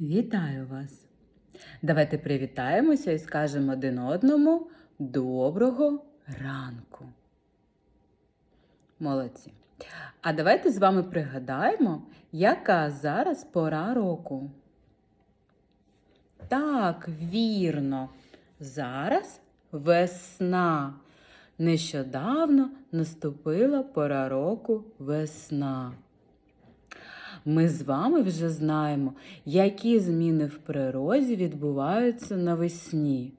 Вітаю вас! Давайте привітаємося і скажемо один одному доброго ранку. Молодці. А давайте з вами пригадаємо, яка зараз пора року. Так, вірно. Зараз весна. Нещодавно наступила пора року весна. Ми з вами вже знаємо, які зміни в природі відбуваються навесні.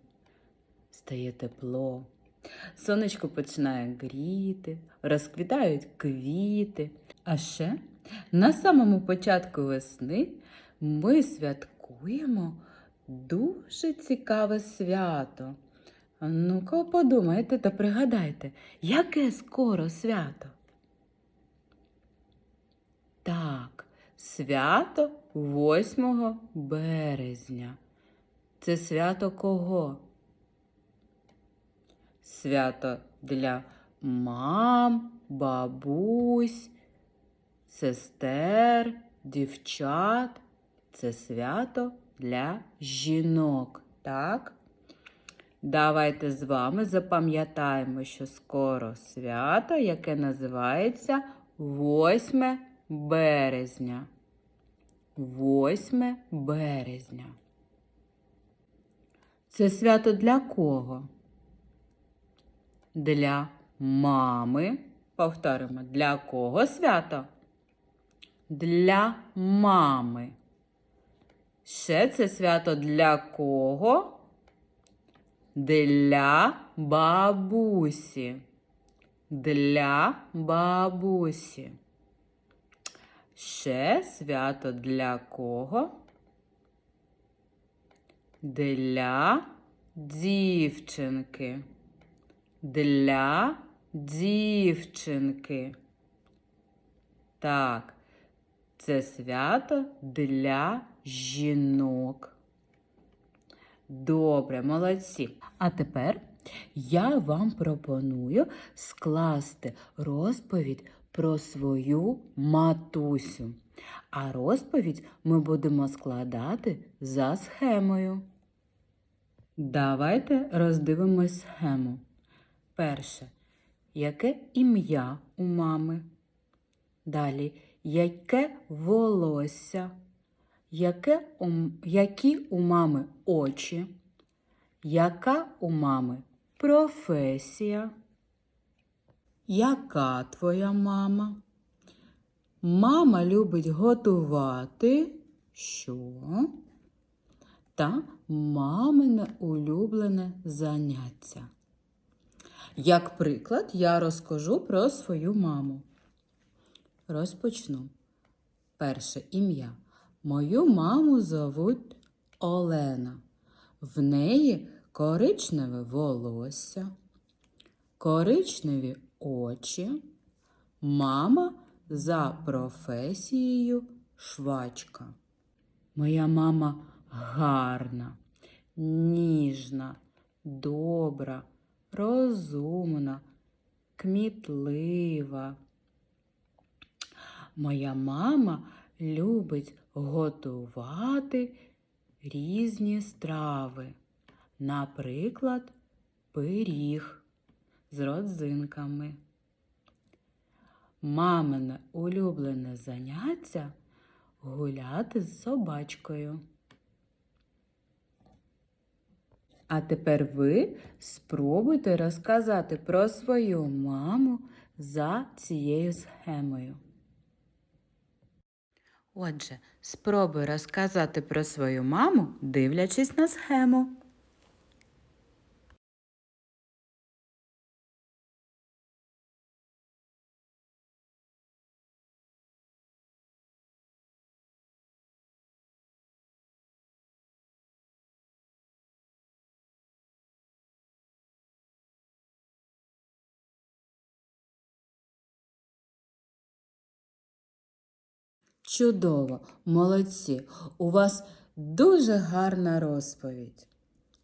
Стає тепло, сонечко починає гріти, розквітають квіти. А ще на самому початку весни ми святкуємо дуже цікаве свято. Ну-ка подумайте та пригадайте, яке скоро свято? Так, свято 8 березня. Це свято кого? Свято для мам, бабусь, сестер, дівчат. Це свято для жінок, так? Давайте з вами запам'ятаємо, що скоро свято, яке називається 8 березня. 8 березня. Це свято для кого? Для мами. Повторимо, для кого свято? Для мами. Ще це свято для кого? Для бабусі. Для бабусі. Ще свято для кого? Для дівчинки. Для дівчинки. Так, це свято для жінок. Добре, молодці. А тепер я вам пропоную скласти розповідь про свою матусю. А розповідь ми будемо складати за схемою. Давайте роздивимось схему. Перше. Яке ім'я у мами? Далі, яке волосся? Яке у, які у мами очі? Яка у мами професія? Яка твоя мама? Мама любить готувати що? Та мамине улюблене заняття. Як приклад, я розкажу про свою маму. Розпочну. Перше ім'я. Мою маму зовуть Олена. В неї коричневе волосся, коричневі очі. Мама за професією швачка. Моя мама гарна, ніжна, добра, розумна, кмітлива. Моя мама любить готувати різні страви, наприклад, пиріг з родзинками. Мамине улюблене заняття гуляти з собачкою. А тепер ви спробуйте розказати про свою маму за цією схемою. Отже, спробуй розказати про свою маму, дивлячись на схему. Чудово, молодці! У вас дуже гарна розповідь.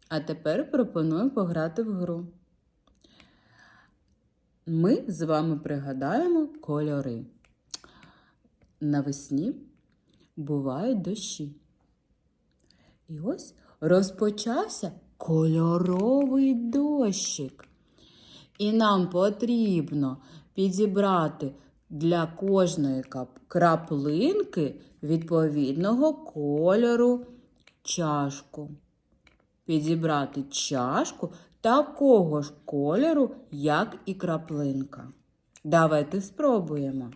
А тепер пропоную пограти в гру. Ми з вами пригадаємо кольори. Навесні бувають дощі. І ось розпочався кольоровий дощик. І нам потрібно підібрати для кожної краплинки відповідного кольору чашку. Підібрати чашку такого ж кольору, як і краплинка. Давайте спробуємо.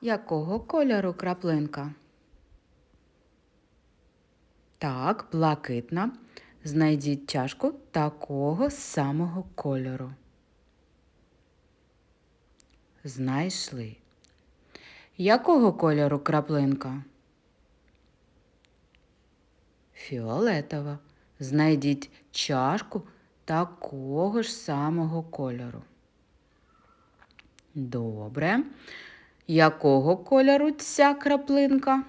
Якого кольору краплинка? Так, блакитна. Знайдіть чашку такого самого кольору. Знайшли. Якого кольору краплинка? Фіолетова. Знайдіть чашку такого ж самого кольору. Добре. Якого кольору ця краплинка?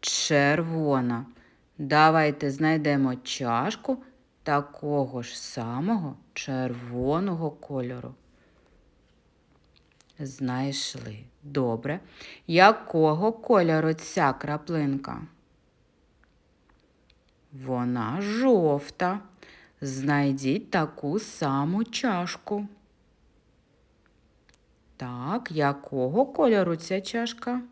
Червона. Давайте знайдемо чашку такого ж самого червоного кольору. Знайшли. Добре. Якого кольору ця краплинка? Вона жовта. Знайдіть таку саму чашку. Так, якого кольору ця чашка?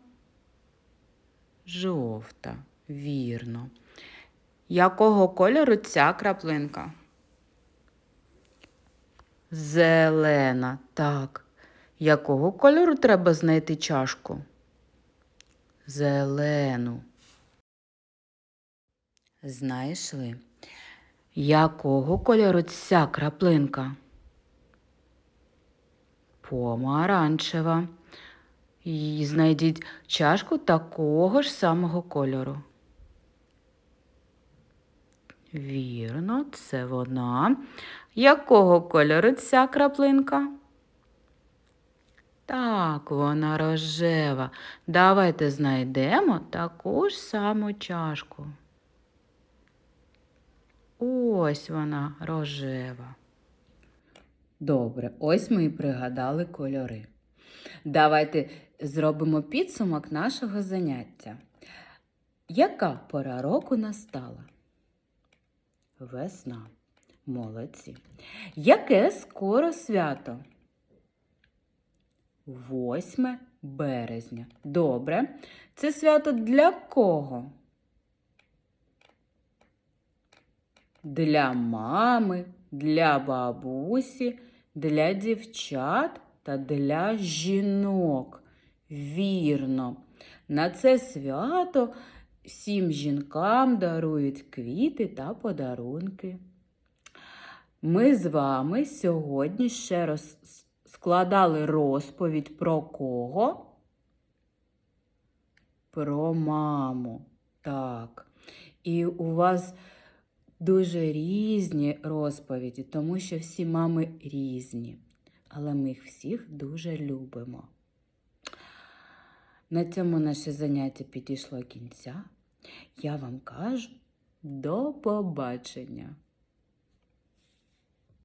Жовта. Вірно. Якого кольору ця краплинка? Зелена. Так. Якого кольору треба знайти чашку? Зелену. Знайшли. Якого кольору ця краплинка? Помаранчева. І знайдіть чашку такого ж самого кольору. Вірно, це вона. Якого кольору ця краплинка? Так, вона рожева. Давайте знайдемо таку ж саму чашку. Ось вона рожева. Добре, ось ми і пригадали кольори. Давайте зробимо підсумок нашого заняття. Яка пора року настала? Весна. Молодці. Яке скоро свято? 8 березня. Добре. Це свято для кого? Для мами, для бабусі, для дівчат та для жінок. Вірно. На це свято всім жінкам дарують квіти та подарунки. Ми з вами сьогодні ще раз складали розповідь про кого? Про маму. Так. І у вас дуже різні розповіді, тому що всі мами різні. Але ми їх всіх дуже любимо. На цьому наше заняття підійшло кінця. Я вам кажу до побачення!